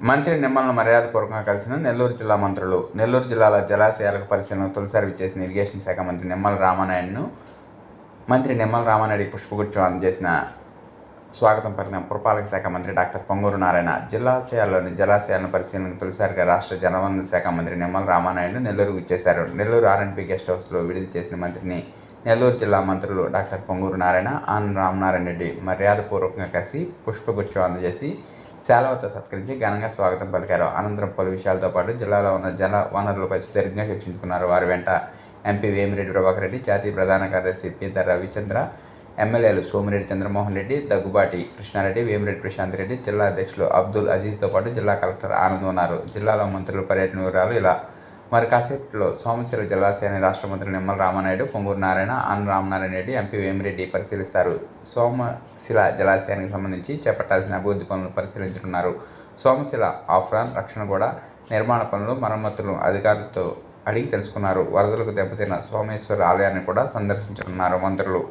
మంత్రి నిమ్మలను మర్యాదపూర్వకంగా కలిసిన నెల్లూరు జిల్లా మంత్రులు నెల్లూరు జిల్లాలో జలాశయాలకు పరిశీలనకు తొలిసారి విచ్చేసిన ఇరిగేషన్ శాఖ మంత్రి నిమ్మల రామానాయుడును మంత్రి నిమ్మల రామానాయుడు పుష్పగుచ్చం అందజేసిన స్వాగతం పలికిన పురపాలక శాఖ మంత్రి డాక్టర్ పొంగూరు నారాయణ జిల్లాశయాల్లోని జలాశయాలను పరిశీలనకు తొలిసారిగా రాష్ట్ర జలవనరుల శాఖ మంత్రి నిమ్మల రామానాయుడు నెల్లూరుకు ఇచ్చేశారు నెల్లూరు ఆర్ఎన్పి గెస్ట్ హౌస్లో విడుదల చేసిన మంత్రిని నెల్లూరు జిల్లా మంత్రులు డాక్టర్ పొంగూరు నారాయణ ఆన్ రామనారాయణ రెడ్డి మర్యాదపూర్వకంగా కలిసి పుష్పగుచ్చం అందజేసి శాలవతో సత్కరించి ఘనంగా స్వాగతం పలికారు. అనంతరం పలు విషయాలతో పాటు జిల్లాలో ఉన్న జల వనరులపై సుదీర్ఘంగా చర్చించుకున్నారు. వారి వెంట ఎంపీ వేమిరెడ్డి ప్రభాకర్ రెడ్డి జాతీయ ప్రధాన కార్యదర్శి పీతర్ రవిచంద్ర ఎమ్మెల్యేలు సోమిరెడ్డి చంద్రమోహన్ రెడ్డి దగ్గుబాటి కృష్ణారెడ్డి వేమిరెడ్డి ప్రశాంత్ రెడ్డి జిల్లా అధ్యక్షులు అబ్దుల్ అజీజ్తో పాటు జిల్లా కలెక్టర్ ఆనంద్ ఉన్నారు. జిల్లాలో మంత్రులు పర్యటన వివరాలు ఇలా మరి కాసేపట్లో సోమశిల జలాశయాన్ని రాష్ట్ర మంత్రి నిమ్మల రామానాయుడు పొంగూరు నారాయణ ఆన్ రామనారాయణ రెడ్డి ఎంపీ వేమిరెడ్డి పరిశీలిస్తారు. సోమశిల జలాశయానికి సంబంధించి చేపట్టాల్సిన అభివృద్ధి పనులు పరిశీలించనున్నారు. సోమశిల ఆఫ్రాన్ రక్షణ కూడా నిర్మాణ పనులు మరమ్మతులు అధికారులతో అడిగి తెలుసుకున్నారు. వరదలకు దెబ్బతిన్న సోమేశ్వర ఆలయాన్ని కూడా సందర్శించనున్నారు మంత్రులు.